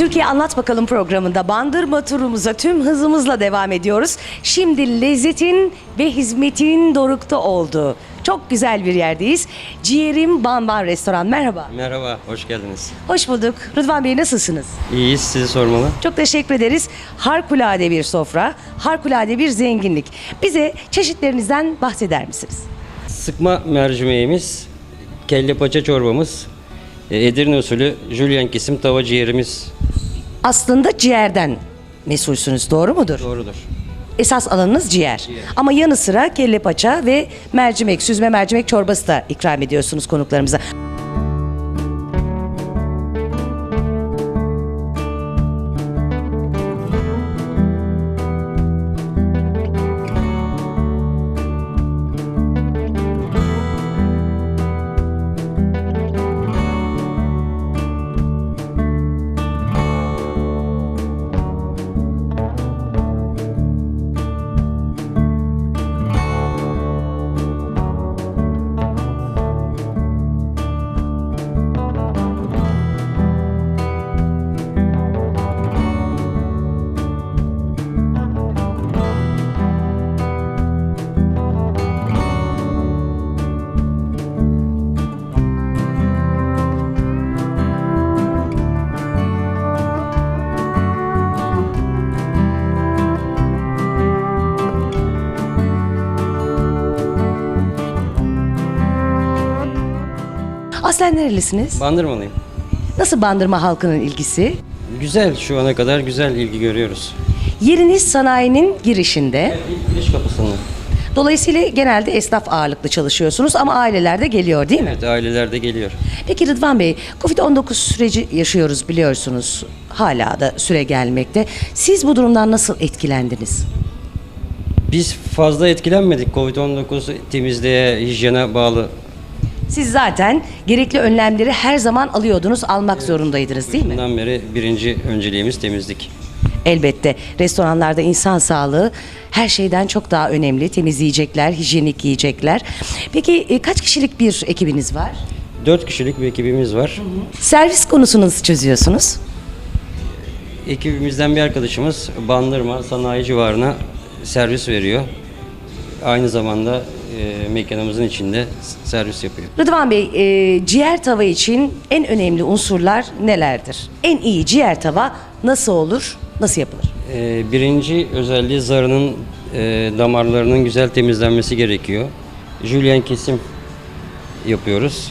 Türkiye Anlat Bakalım programında Bandırma turumuza tüm hızımızla devam ediyoruz. Şimdi lezzetin ve hizmetin dorukta olduğu çok güzel bir yerdeyiz. Ciğerim Banban Restoran. Merhaba. Merhaba, hoş geldiniz. Hoş bulduk. Rıdvan Bey nasılsınız? İyiyiz, sizi sormalı. Çok teşekkür ederiz. Harikulade bir sofra, harikulade bir zenginlik. Bize çeşitlerinizden bahseder misiniz? Sıkma mercimeğimiz, kelle paça çorbamız, e, Edirne usulü jülyen kesim tava ciğerimiz Aslında ciğerden mesulsünüz, doğru mudur? doğrudur. Esas alanınız ciğer. Ama yanı sıra kelle paça ve mercimek, süzme mercimek çorbası da ikram ediyorsunuz konuklarımıza. Aslen nerelisiniz? Bandırmalıyım. Nasıl bandırma halkının ilgisi? Güzel, şu ana kadar güzel ilgi görüyoruz. Yeriniz sanayinin girişinde. İlk giriş kapısında. Dolayısıyla genelde esnaf ağırlıklı çalışıyorsunuz ama aileler de geliyor değil mi? Evet, aileler de geliyor. Peki Rıdvan Bey, Covid-19 süreci yaşıyoruz biliyorsunuz. Hala da süre gelmekte. Siz bu durumdan nasıl etkilendiniz? Biz fazla etkilenmedik. Covid-19 temizliğe, hijyene bağlı. Siz zaten gerekli önlemleri her zaman alıyordunuz, almak zorundaydınız değil mi? Bundan beri birinci önceliğimiz temizlik. Elbette restoranlarda insan sağlığı her şeyden çok daha önemli. Temizleyecekler, hijyenik yiyecekler. Peki e, kaç kişilik bir ekibiniz var? Dört kişilik bir ekibimiz var. Servis konusunu nasıl çözüyorsunuz? Ekibimizden bir arkadaşımız Bandırma sanayi civarına servis veriyor. Aynı zamanda e, mekanımızın içinde servis yapıyor. Rıdvan Bey, e, ciğer tava için en önemli unsurlar nelerdir? En iyi ciğer tava nasıl olur, nasıl yapılır? E, birinci özelliği zarının e, damarlarının güzel temizlenmesi gerekiyor. Jülyen kesim yapıyoruz.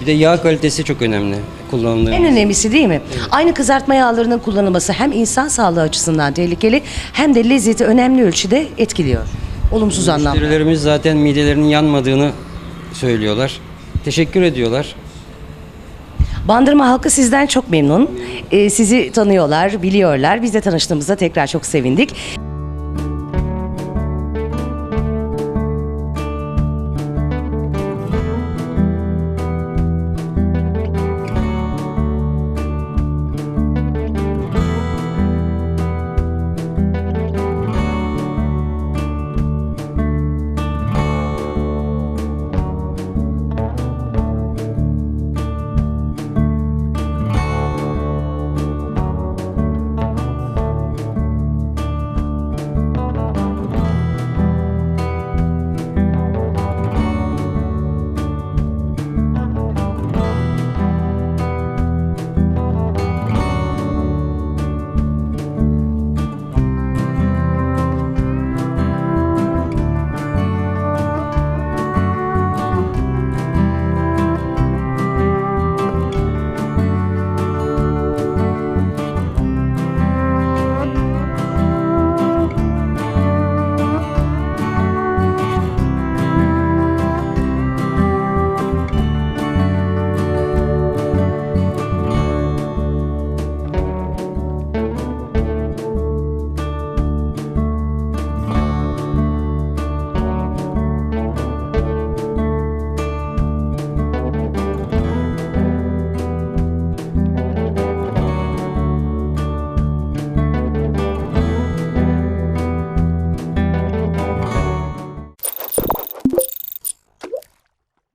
Bir de yağ kalitesi çok önemli kullandığımız. En önemlisi değil mi? Aynı kızartma yağlarının kullanılması hem insan sağlığı açısından tehlikeli hem de lezzeti önemli ölçüde etkiliyor. Olumsuz anlamda. Müşterilerimiz zaten midelerinin yanmadığını söylüyorlar. Teşekkür ediyorlar. Bandırma halkı sizden çok memnun. Ee, sizi tanıyorlar, biliyorlar. Biz de tanıştığımızda tekrar çok sevindik.